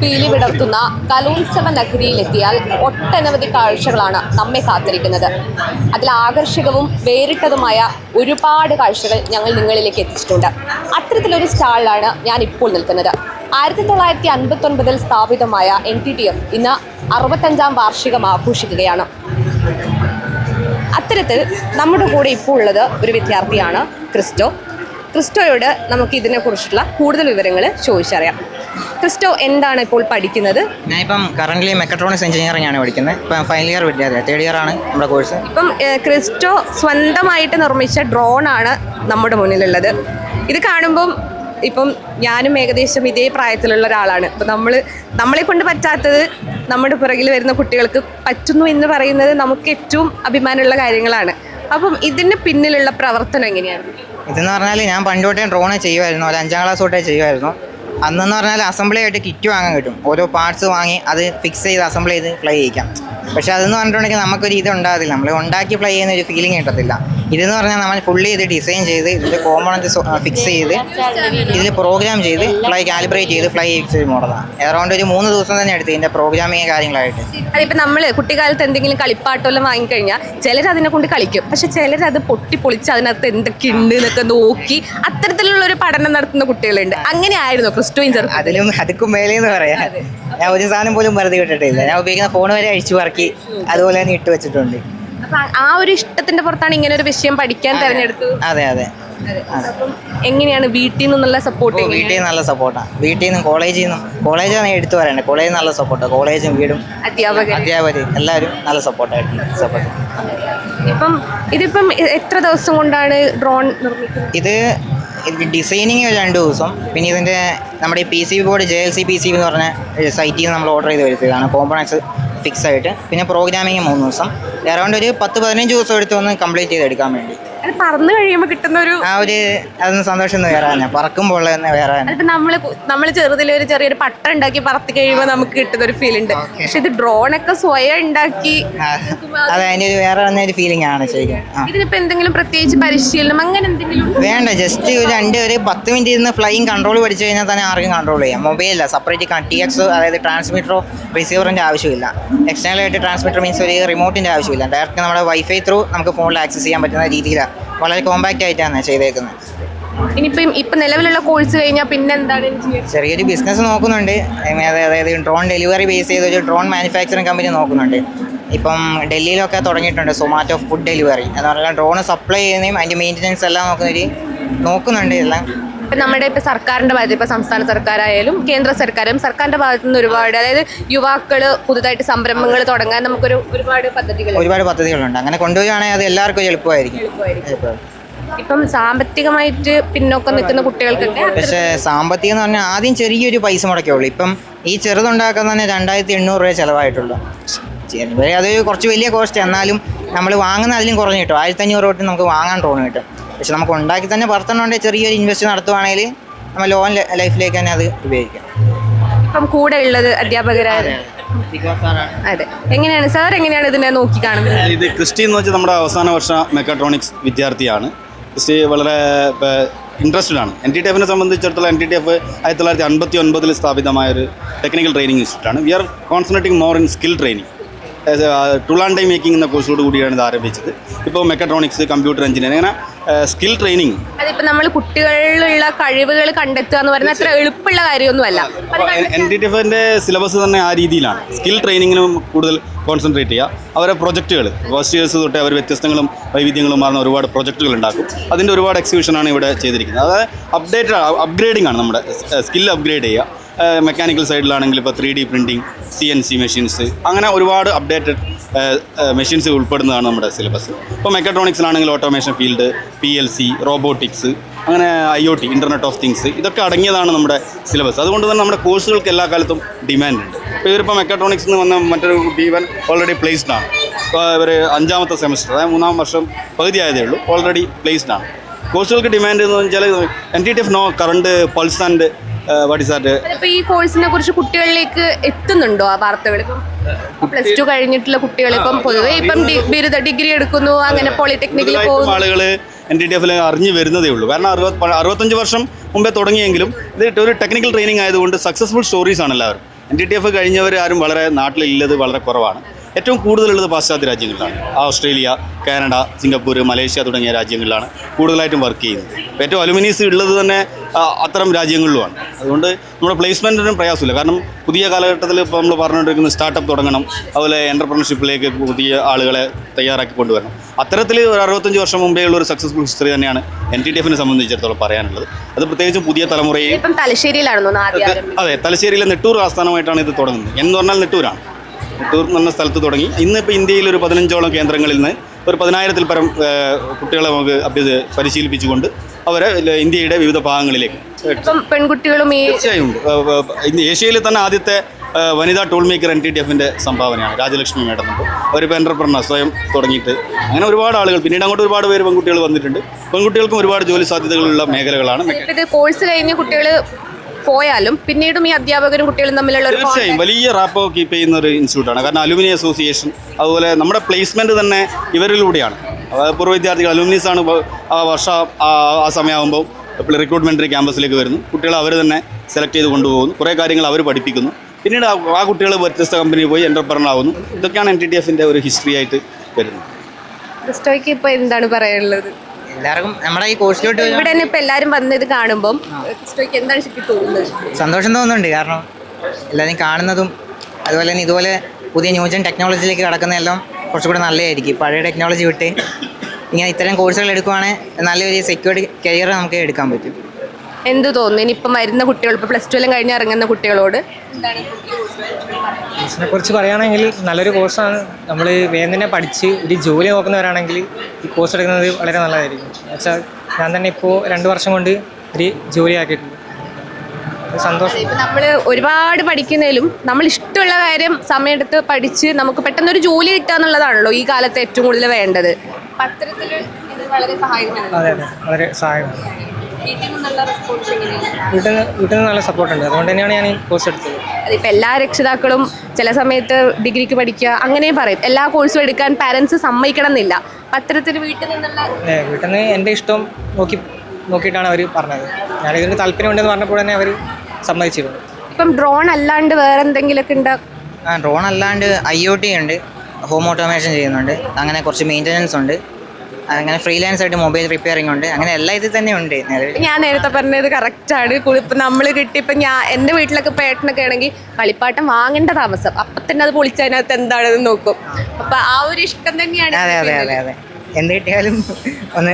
പീലി വിടർത്തുന്ന കലോത്സവ നഗരിയിലെത്തിയാൽ ഒട്ടനവധി കാഴ്ചകളാണ് നമ്മെ കാത്തിരിക്കുന്നത്. അതിൽ ആകർഷകവും വേറിട്ടതുമായ ഒരുപാട് കാഴ്ചകൾ ഞങ്ങൾ നിങ്ങളിലേക്ക് എത്തിച്ചിട്ടുണ്ട്. അത്തരത്തിലൊരു സ്റ്റാളിലാണ് ഞാൻ ഇപ്പോൾ നിൽക്കുന്നത്. ആയിരത്തി തൊള്ളായിരത്തി അൻപത്തൊൻപതിൽ സ്ഥാപിതമായ എൻ ടി ടി എഫ് ഇന്ന് അറുപത്തഞ്ചാം വാർഷികം ആഘോഷിക്കുകയാണ്. അത്തരത്തിൽ നമ്മുടെ കൂടെ ഇപ്പോൾ ഉള്ളത് ഒരു വിദ്യാർത്ഥിയാണ് ക്രിസ്റ്റോ. ക്രിസ്റ്റോയോട് നമുക്ക് ഇതിനെക്കുറിച്ചുള്ള കൂടുതൽ വിവരങ്ങൾ ചോദിച്ചറിയാം. ക്രിസ്റ്റോ എന്താണ് ഇപ്പോൾ പഠിക്കുന്നത്? ഞാൻ ഞാനിപ്പം കറന്റ്ലി മെക്കട്രോണിക്സ് എഞ്ചിനീയറിംഗ് ആണ് പഠിക്കുന്നത്. ഇപ്പം ഫൈനൽ ഇയർ വിദ്യാർത്ഥി തേർഡ് ഇയർ ആണ് നമ്മുടെ കോഴ്സ് ഇപ്പം ക്രിസ്റ്റോ സ്വന്തമായിട്ട് നിർമ്മിച്ച ഡ്രോൺ ആണ് നമ്മുടെ മുന്നിലുള്ളത്. ഇത് കാണുമ്പം ഇപ്പം ഞാനും ഏകദേശം ഇതേ പ്രായത്തിലുള്ള ഒരാളാണ്. ഇപ്പം നമ്മൾ നമ്മളെ കൊണ്ട് പറ്റാത്തത് നമ്മുടെ പുറകിൽ വരുന്ന കുട്ടികൾക്ക് പറ്റുന്നു എന്ന് പറയുന്നത് നമുക്ക് ഏറ്റവും അഭിമാനമുള്ള കാര്യങ്ങളാണ്. അപ്പം ഇതിന് പിന്നിലുള്ള പ്രവർത്തനം എങ്ങനെയാണ് ഇതെന്ന് പറഞ്ഞാൽ ഞാൻ പണ്ട് തൊട്ടേ ഡ്രോൺ ചെയ്യുമായിരുന്നു ഒരു അഞ്ചാം ക്ലാസ് തൊട്ടേ ചെയ്യുമായിരുന്നു അന്നെന്ന് പറഞ്ഞാൽ അസംബ്ലി ആയിട്ട് കിറ്റ് വാങ്ങാൻ കിട്ടും. ഓരോ പാർട്സ് വാങ്ങി അത് ഫിക്സ് ചെയ്ത് അസംബിൾ ചെയ്ത് ഫ്ലൈ ചെയ്യിക്കാം. പക്ഷേ അതെന്ന് പറഞ്ഞിട്ടുണ്ടെങ്കിൽ നമുക്കൊരു ഇത് ഉണ്ടാകത്തില്ല. നമ്മൾ ഉണ്ടാക്കി ഫ്ലൈ ചെയ്യുന്ന ഒരു ഫീലിംഗ് കിട്ടത്തില്ല. ഇതെന്ന് പറഞ്ഞാൽ നമ്മൾ ഫുള്ളി ഇത് ഡിസൈൻ ചെയ്ത് ഇതിന്റെ കോമ്പണൻസ് ഫിക്സ് ചെയ്ത് ഇതിൽ പ്രോഗ്രാം ചെയ്ത് ഫ്ലൈ കാലിബ്രേറ്റ് ചെയ്ത് ഫ്ലൈ ഫിക്സ് ചെയ്ത് മോഡലാണ് അറൗണ്ട് ഒരു മൂന്ന് ദിവസം തന്നെ എടുത്ത് ഇതിന്റെ പ്രോഗ്രാമിങ് കാര്യങ്ങളായിട്ട്. അതിപ്പോൾ നമ്മൾ കുട്ടിക്കാലത്ത് എന്തെങ്കിലും കളിപ്പാട്ടെല്ലാം വാങ്ങിക്കഴിഞ്ഞാൽ ചിലർ അതിനെ കൊണ്ട് കളിക്കും. പക്ഷെ ചിലർ അത് പൊട്ടി പൊളിച്ച് അതിനകത്ത് എന്തൊക്കെ ഉണ്ട് എന്നൊക്കെ നോക്കി അത്തരത്തിലുള്ള ഒരു പഠനം നടത്തുന്ന കുട്ടികളുണ്ട്. അങ്ങനെ ആയിരുന്നു ക്രിസ്റ്റോയിൻ ചെറുപ്പം അതിലും അതുക്കും മേലെന്ന് പറയാം. ഞാൻ ഒരു സാധനം പോലും വെറുതെ വിട്ടിട്ടില്ല ഞാൻ ഉപയോഗിക്കുന്ന ഫോൺ വരെ അഴിച്ചു പറക്കി. അതുപോലെ തന്നെ ഇട്ട് വെച്ചിട്ടുണ്ട്. ആ ഒരു ഇഷ്ടത്തിന്റെ പുറത്താണ് ഇങ്ങനെ ഒരു വിഷയം പഠിക്കാൻ തെരഞ്ഞെടുത്തത് അതെ അതെ. അപ്പം എങ്ങനെയാണ് വീട്ടിൽ നിന്നുള്ള സപ്പോർട്ട് വീട്ടിൽ നിന്ന് നല്ല സപ്പോർട്ടാണ് വീട്ടിൽ നിന്നും കോളേജിൽ നിന്നും കോളേജാണ് എടുത്തു പറയണ്ടത് കോളേജിൽ നല്ല സപ്പോർട്ടാണ് കോളേജും വീടും അധ്യാപകർ അധ്യാപകർ എല്ലാവരും നല്ല സപ്പോർട്ടായിട്ട് സപ്പോർട്ട് ഇപ്പം ഇതിപ്പം എത്ര ദിവസം കൊണ്ടാണ് ഡ്രോൺ നിർമ്മിക്കുന്നത്? ഇത് ഡിസൈനിങ് ഒരു രണ്ട് ദിവസം. പിന്നെ ഇതിന്റെ നമ്മുടെ P C B board J L C P C എന്ന് പറഞ്ഞ സൈറ്റിൽ നിന്ന് നമ്മൾ ഓർഡർ ചെയ്ത് വരുത്തിയതാണ്. കോമ്പണൻസ് ഫിക്സ് ആയിട്ട്. പിന്നെ പ്രോഗ്രാമിങ് മൂന്ന് ദിവസം. അറൗണ്ട് ഒരു പത്ത് പതിനഞ്ച് ദിവസം എടുത്ത് ഒന്ന് കംപ്ലീറ്റ് ചെയ്തെടുക്കാൻ വേണ്ടി. അത് പറന്നു കഴിയുമ്പോൾ കിട്ടുന്ന ഒരു ആ ഒരു അതൊന്ന് സന്തോഷം ഒന്ന് വേറെ തന്നെ. പറക്കുമ്പോൾ വേറെ തന്നെ. അതിപ്പോ നമ്മൾ നമ്മൾ ചെറുതിൽ ഒരു ചെറിയൊരു പട്ട ഉണ്ടാക്കി പറത്തി കഴിയുമ്പോൾ നമുക്ക് കിട്ടുന്ന ഒരു ഫീൽ ഉണ്ട് പക്ഷെ ഇത് ഡ്രോൺ ഒക്കെ സ്വയം ഉണ്ടാക്കി ഒരു വേറെ തന്നെ ഒരു ഫീലിംഗ് ആണ് ശരിക്കും. ആ. ഇതിനിപ്പോ എന്തെങ്കിലും പ്രത്യേകിച്ച് പരിശീലനം അങ്ങനെ എന്തെങ്കിലും ഉണ്ടോ? വേണ്ട ജസ്റ്റ് ഒരു രണ്ട് ഒരു പത്ത് മിനിറ്റ് ഇരുന്ന് ഫ്ലൈയിങ് കൺട്രോൾ പഠിച്ചു കഴിഞ്ഞാൽ തന്നെ ആർക്കും കൺട്രോൾ ചെയ്യാം. മൊബൈലില്ല സെപ്പറേറ്റ് ടി എക്സ് അതായത് ട്രാൻസ്മിറ്ററോ റിസീവറിന്റെ ആവശ്യമില്ല. എക്സ്റ്റേണൽ ആയിട്ട് ട്രാൻസ്മിറ്റർ മീൻസ് ഒരു റിമോട്ടിന്റെ ആവശ്യമില്ല. ഡയറക്റ്റ് നമ്മുടെ വൈഫൈ ത്രൂ നമുക്ക് ഫോണിൽ ആക്സസ് ചെയ്യാൻ പറ്റുന്ന രീതിയിലാണ് വളരെ കോമ്പാക്റ്റ് ആയിട്ടാണ് ചെയ്തേക്കുന്നത്. ഇനിയിപ്പം ഇപ്പം നിലവിലുള്ള കോഴ്സ് കഴിഞ്ഞാൽ പിന്നെ എന്താണ് ചെറിയൊരു ബിസിനസ് നോക്കുന്നുണ്ട്. അതായത് ഡ്രോൺ ഡെലിവറി ബേസ് ചെയ്ത് ഒരു ഡ്രോൺ മാനുഫാക്ചറിങ് കമ്പനി നോക്കുന്നുണ്ട്. ഇപ്പം ഡൽഹിയിലൊക്കെ തുടങ്ങിയിട്ടുണ്ട് സൊമാറ്റോ ഫുഡ് ഡെലിവറി എന്ന് പറഞ്ഞാൽ ഡ്രോൺ സപ്ലൈ ചെയ്യുന്നതും അതിന്റെ മെയിന്റനൻസ് എല്ലാം നോക്കുന്നൊരു നോക്കുന്നുണ്ട് എല്ലാം. ഇപ്പം നമ്മുടെ ഇപ്പോൾ സർക്കാരിന്റെ ഭാഗത്ത് ഇപ്പോൾ സംസ്ഥാന സർക്കാരായാലും കേന്ദ്ര സർക്കാരും സർക്കാരിന്റെ ഭാഗത്തു നിന്ന് ഒരുപാട് അതായത് യുവാക്കൾ പുതുതായിട്ട് സംരംഭങ്ങൾ തുടങ്ങാൻ നമുക്കൊരു ഒരുപാട് പദ്ധതികൾ ഒരുപാട് പദ്ധതികളുണ്ട്. അങ്ങനെ കൊണ്ടുപോയാണെങ്കിൽ അത് എല്ലാവർക്കും എളുപ്പമായിരിക്കും. ഇപ്പം സാമ്പത്തികമായിട്ട് പിന്നോക്കം നിൽക്കുന്ന കുട്ടികൾക്കൊക്കെ പക്ഷേ സാമ്പത്തികം എന്ന് പറഞ്ഞാൽ ആദ്യം ചെറിയൊരു പൈസ മുടക്കുള്ളൂ ഇപ്പം ഈ ചെറുതുണ്ടാക്കുന്ന തന്നെ രണ്ടായിരത്തി എണ്ണൂറ് രൂപ ചിലവായിട്ടുള്ളൂ. ചെറിയ അത് കുറച്ച് വലിയ കോസ്റ്റ്. എന്നാലും നമ്മൾ വാങ്ങുന്ന അതിലും കുറഞ്ഞ് കിട്ടും. ആയിരത്തി അഞ്ഞൂറ് തൊട്ട് നമുക്ക് വാങ്ങാൻ തോന്നുന്നു കിട്ടും. പക്ഷെ നമുക്ക് ഉണ്ടാക്കി തന്നെ പുറത്തുണ്ടെങ്കിൽ ചെറിയൊരു ഇൻവെസ്റ്റ് നടത്തുവാണെങ്കിൽ നമ്മൾ ലോൺ ലൈഫിലേക്ക് തന്നെ അത് ഉപയോഗിക്കാം. അപ്പം കൂടെ ഉള്ളത് അധ്യാപകരായ അതെ എങ്ങനെയാണ് സാർ എങ്ങനെയാണ് ഇതിനെ നോക്കി കാണുന്നത്? ഇത് ക്രിസ്റ്റി എന്ന് വെച്ചാൽ നമ്മുടെ അവസാന വർഷ മെക്കാട്രോണിക്സ് വിദ്യാർത്ഥിയാണ്. ക്രിസ്റ്റി വളരെ ഇൻട്രസ്റ്റഡ് ആണ്. എൻ ടി ടി എഫിനെ സംബന്ധിച്ചിടത്തോളം എൻ ടി ടി എഫ് ആയിരത്തി തൊള്ളായിരത്തി അൻപത്തി ഒൻപതിൽ സ്ഥാപിതമായ ഒരു technical training ഇൻസ്റ്റിറ്റ്യൂട്ടാണ് we are concentrating more in skill training tool and die making എന്ന കോഴ്സോട് കൂടിയാണ് ഇത് ആരംഭിച്ചത്. ഇപ്പോൾ മെക്കട്രോണിക്സ് കമ്പ്യൂട്ടർ എഞ്ചിനീയറിംഗ് അങ്ങനെ സ്കിൽ ട്രെയിനിങ് അതിപ്പോൾ നമ്മൾ കുട്ടികളിലുള്ള കഴിവുകൾ കണ്ടെത്തുക എന്ന് പറയുന്നത് അത്ര എളുപ്പമുള്ള കാര്യമൊന്നുമല്ല. എൻ ഡി ടി എഫിന്റെ സിലബസ് തന്നെ ആ രീതിയിലാണ്. സ്കിൽ ട്രെയിനിങ്ങിനും കൂടുതൽ കോൺസെൻട്രേറ്റ് ചെയ്യുക. അവരെ പ്രൊജക്റ്റുകൾ ഫസ്റ്റ് ഇയേഴ്സ് തൊട്ട് അവർ വ്യത്യസ്തങ്ങളും വൈവിധ്യങ്ങളും മാറുന്ന ഒരുപാട് പ്രൊജക്റ്റുകൾ ഉണ്ടാക്കും. അതിന്റെ ഒരുപാട് എക്സിബിഷനാണ് ഇവിടെ ചെയ്തിരിക്കുന്നത്. അതായത് അപ്ഡേറ്റഡ് അപ്ഗ്രേഡിംഗ് ആണ് നമ്മുടെ സ്കിൽ അപ്ഗ്രേഡ് ചെയ്യുക. മെക്കാനിക്കൽ സൈഡിലാണെങ്കിൽ ഇപ്പോൾ three D printing C N C machines അങ്ങനെ ഒരുപാട് അപ്ഡേറ്റഡ് മെഷീൻസ് ഉൾപ്പെടുന്നതാണ് നമ്മുടെ സിലബസ് ഇപ്പോൾ മെക്കട്രോണിക്സിലാണെങ്കിൽ automation field P L C robotics അങ്ങനെ I O T internet of things ഇതൊക്കെ അടങ്ങിയതാണ് നമ്മുടെ സിലബസ് അതുകൊണ്ട് തന്നെ നമ്മുടെ കോഴ്സുകൾക്ക് എല്ലാ കാലത്തും ഡിമാൻഡ് ഉണ്ട്. ഇപ്പോൾ ഇവരിപ്പോൾ മെക്കട്രോണിക്സ് എന്ന് വന്ന മറ്റൊരു കുട്ടി ഓൾറെഡി പ്ലേസ്ഡ് ആണ്. ഇപ്പോൾ ഇവർ അഞ്ചാമത്തെ സെമസ്റ്റർ അതായത് മൂന്നാം വർഷം പകുതിയായതേ ഉള്ളൂ ഓൾറെഡി പ്ലേസ്ഡ് ആണ്. കോഴ്സുകൾക്ക് ഡിമാൻഡ് എന്ന് വെച്ചാൽ N T T F no current pulse and what is that? അതിപ്പോ ഈ കോഴ്സിനെ കുറിച്ച് കുട്ടികളിലേക്ക് എത്തുന്നുണ്ടോ ആ വാർത്തകൾ? പ്ലസ് ടു കഴിഞ്ഞിട്ടുള്ള കുട്ടികൾ ഇപ്പം പൊതുവെ ഇപ്പം ബിരുദ ഡിഗ്രി എടുക്കുന്നു അങ്ങനെ പോളിടെക്നിക്കിൽ പോകുന്നു. ആളുകൾ എൻ ഡി ഡി എഫിൽ അറിഞ്ഞു വരുന്നതേ ഉള്ളൂ. കാരണം അറുപത് അറുപത്തഞ്ച് വർഷം മുമ്പേ തുടങ്ങിയെങ്കിലും ഇത് ഒരു ടെക്നിക്കൽ ട്രെയിനിങ് ആയതുകൊണ്ട് സക്സസ്ഫുൾ സ്റ്റോറീസ് ആണ് എല്ലാവരും. എൻ ഡി ടി എഫ് കഴിഞ്ഞവർ ആരും വളരെ നാട്ടിലില്ലത് വളരെ കുറവാണ്. ഏറ്റവും കൂടുതലുള്ളത് പാശ്ചാത്യ രാജ്യങ്ങളിലാണ്. ഓസ്ട്രേലിയ കാനഡ സിംഗപ്പൂർ മലേഷ്യ തുടങ്ങിയ രാജ്യങ്ങളിലാണ് കൂടുതലായിട്ടും വർക്ക് ചെയ്യുന്നത്. ഏറ്റവും അലുമിനീസ് ഉള്ളത് തന്നെ അത്തരം രാജ്യങ്ങളിലുമാണ്. അതുകൊണ്ട് നമ്മുടെ പ്ലേസ്മെന്റിനും പ്രയാസമില്ല. കാരണം പുതിയ കാലഘട്ടത്തിൽ ഇപ്പോൾ നമ്മൾ പറഞ്ഞുകൊണ്ടിരിക്കുന്ന സ്റ്റാർട്ടപ്പ് തുടങ്ങണം. അതുപോലെ എന്റർപ്രണർഷിപ്പിലേക്ക് പുതിയ ആളുകളെ തയ്യാറാക്കി കൊണ്ടുവരണം. അത്തരത്തിൽ ഒരു അറുപത്തഞ്ച് വർഷം മുമ്പേ ഉള്ള ഒരു സക്സസ്ഫുൾ ഹിസ്റ്ററി തന്നെയാണ് എൻ ടി ടി എഫിനെ സംബന്ധിച്ചിടത്തോളം പറയാനുള്ളത്. അത് പ്രത്യേകിച്ചും പുതിയ തലമുറയെ അതെ തലശ്ശേരിയിലെ നെട്ടൂർ ആസ്ഥാനമായിട്ടാണ് ഇത് തുടങ്ങുന്നത്. എന്ന് പറഞ്ഞാൽ നെട്ടൂരാണ്. നെട്ടൂർ എന്ന് പറഞ്ഞ സ്ഥലത്ത് തുടങ്ങി. ഇന്നിപ്പോൾ ഇന്ത്യയിൽ ഒരു പതിനഞ്ചോളം കേന്ദ്രങ്ങളിൽ നിന്ന് ഒരു പതിനായിരത്തിൽ പരം കുട്ടികളെ നമുക്ക് അഭ്യസ് പരിശീലിപ്പിച്ചുകൊണ്ട് അവരെ ഇന്ത്യയുടെ വിവിധ ഭാഗങ്ങളിലേക്ക്. പെൺകുട്ടികളും തീർച്ചയായും. ഉണ്ട്. ഇന്ന് ഏഷ്യയിൽ തന്നെ ആദ്യത്തെ വനിതാ tool maker N T D എഫിന്റെ സംഭാവനയാണ്. രാജലക്ഷ്മി മേഡം എന്നുണ്ട് അവരിപ്പോൾ എന്റർപ്രണർ സ്വയം തുടങ്ങിയിട്ട്. അങ്ങനെ ഒരുപാട് ആളുകൾ പിന്നീട് അങ്ങോട്ട് ഒരുപാട് പേര് പെൺകുട്ടികൾ വന്നിട്ടുണ്ട്. പെൺകുട്ടികൾക്കും ഒരുപാട് ജോലി സാധ്യതകളുള്ള മേഖലകളാണ് കോഴ്സ് കഴിഞ്ഞ് കുട്ടികൾ പോയാലും പിന്നീടും ഈ അധ്യാപകരും കുട്ടികളും തമ്മിലുള്ള തീർച്ചയായും. വലിയ റാപ്പോ കീപ്പ് ചെയ്യുന്ന ഒരു ഇൻസ്റ്റിറ്റ്യൂട്ടാണ് കാരണം അലുമിനി അസോസിയേഷൻ അതുപോലെ നമ്മുടെ പ്ലേസ്മെന്റ് തന്നെ ഇവരിലൂടെയാണ്. അതായത് പൂർവ വിദ്യാർത്ഥികൾ അലുമിനീസ് ആണ് ആ വർഷം ആ സമയമാകുമ്പോൾ റിക്രൂട്ട്മെന്റ് ക്യാമ്പസിലേക്ക് വരുന്നു. കുട്ടികളെ അവർ തന്നെ സെലക്ട് ചെയ്ത് കൊണ്ടുപോകുന്നു. കുറേ കാര്യങ്ങൾ അവർ പഠിപ്പിക്കുന്നു. പിന്നീട് ആ- കുട്ടികൾ വ്യത്യസ്ത കമ്പനിയിൽ പോയി എന്റർപ്രണറാകുന്നു ഇതൊക്കെയാണ് എൻ ടി ടി എഫിന്റെ ഒരു ഹിസ്റ്ററി ആയിട്ട് വരുന്നത്. ഇപ്പോൾ എന്താണ് പറയാനുള്ളത്? എല്ലാവർക്കും നമ്മുടെ ഈ കോഴ്സിലോട്ട് ഇവിടെ തന്നെ ഇപ്പം എല്ലാവരും വന്ന് ഇത് കാണുമ്പോൾ ക്രിസ്റ്റോയ്ക്ക് എന്താണ് ശരിക്കും തോന്നുന്നത്? സന്തോഷം തോന്നുന്നുണ്ട്. കാരണം എല്ലാവരും കാണുന്നതും അതുപോലെ തന്നെ ഇതുപോലെ പുതിയ ന്യൂജൻ ടെക്നോളജിയിലേക്ക് കടക്കുന്നതെല്ലാം കുറച്ചുകൂടെ നല്ലതായിരിക്കും. പഴയ ടെക്നോളജി വിട്ട് ഇങ്ങനെ ഇത്തരം കോഴ്സുകൾ എടുക്കുവാണെങ്കിൽ നല്ലൊരു സെക്യൂർഡ് കരിയർ നമുക്ക് എടുക്കാൻ പറ്റും. എന്ത് തോന്നുന്നു? ഇനിയിപ്പം വരുന്ന കുട്ടികൾ ഇപ്പോൾ പ്ലസ് ടു എല്ലാം കഴിഞ്ഞ് ഇറങ്ങുന്ന കുട്ടികളോട്? കോഴ്സിനെ കുറിച്ച് പറയുകയാണെങ്കിൽ നല്ലൊരു കോഴ്സാണ് നമ്മൾ വേഗം തന്നെ പഠിച്ച് ഒരു ജോലി നോക്കുന്നവരാണെങ്കിൽ ഈ കോഴ്സ് എടുക്കുന്നത് വളരെ നല്ലതായിരിക്കും. എന്നുവെച്ചാൽ ഞാൻ തന്നെ ഇപ്പോൾ രണ്ട് വർഷം കൊണ്ട് ഒരു ജോലി ആക്കിയിട്ടുണ്ട് സന്തോഷം. ഇപ്പൊ നമ്മൾ ഒരുപാട് പഠിക്കുന്നതിലും നമ്മൾ ഇഷ്ടമുള്ള കാര്യം സമയമെടുത്ത് പഠിച്ച് നമുക്ക് പെട്ടെന്ന് ഒരു ജോലി കിട്ടുക എന്നുള്ളതാണല്ലോ ഈ കാലത്ത് ഏറ്റവും കൂടുതൽ വേണ്ടത്. പത്രത്തിൽ വളരെ സഹായിക്കുന്നുണ്ട് അതെ അതെ. വളരെ സഹായമാണ് വീട്ടിൽ നിന്ന് നല്ല സപ്പോർട്ടുണ്ട് അതുകൊണ്ട് തന്നെയാണ് ഞാൻ ഈ കോഴ്സ് എടുത്തത്. അതിപ്പോൾ എല്ലാ രക്ഷിതാക്കളും ചില സമയത്ത് ഡിഗ്രിക്ക് പഠിക്കുക അങ്ങനെ പറയും. എല്ലാ കോഴ്സും എടുക്കാൻ പാരൻസ് സമ്മതിക്കണം എന്നില്ല പത്രത്തിൽ വീട്ടിൽ നിന്നുള്ള വീട്ടിൽ നിന്ന് എന്റെ ഇഷ്ടം നോക്കി നോക്കിയിട്ടാണ് അവർ പറഞ്ഞത്. ഞാൻ ഇതിന് താല്പര്യമുണ്ടെന്ന് പറഞ്ഞപ്പോൾ തന്നെ അവർ സമ്മതിച്ചിരുന്നു. ഇപ്പം ഡ്രോൺ അല്ലാണ്ട് വേറെ എന്തെങ്കിലുമൊക്കെ ഉണ്ട് ആ ഡ്രോൺ അല്ലാണ്ട് ഐ ഒ ടി ഉണ്ട്. ഹോം ഓട്ടോമേഷൻ ചെയ്യുന്നുണ്ട്. അങ്ങനെ കുറച്ച് മെയിന്റനൻസ് ഉണ്ട്. അങ്ങനെ ഫ്രീലാൻസ് ആയിട്ട് മൊബൈൽ റിപ്പയറിംഗ് ഉണ്ട്. അങ്ങനെ എല്ലാ ഇതിൽ തന്നെ ഉണ്ട് ഞാൻ നേരത്തെ പറഞ്ഞത് ആണ്. ഇപ്പം നമ്മൾ കിട്ടി ഇപ്പം ഞാൻ എന്റെ വീട്ടിലൊക്കെ ഇപ്പോൾ ഏട്ടനൊക്കെ ആണെങ്കിൽ കളിപ്പാട്ടം വാങ്ങേണ്ട താമസം. അപ്പം തന്നെ അത് പൊളിച്ചതിനകത്ത് എന്താണെന്ന് നോക്കും. അപ്പം ആ ഒരു ഇഷ്ടം തന്നെയാണ് അതെ അതെ അതെ അതെ. എന്ത് കിട്ടിയാലും ഒന്ന്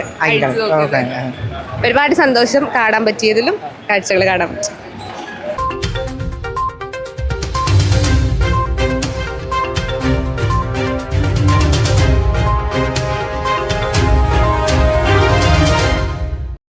ഒരുപാട് സന്തോഷം കാണാൻ പറ്റിയതിലും കാഴ്ചകൾ കാണാൻ പറ്റി.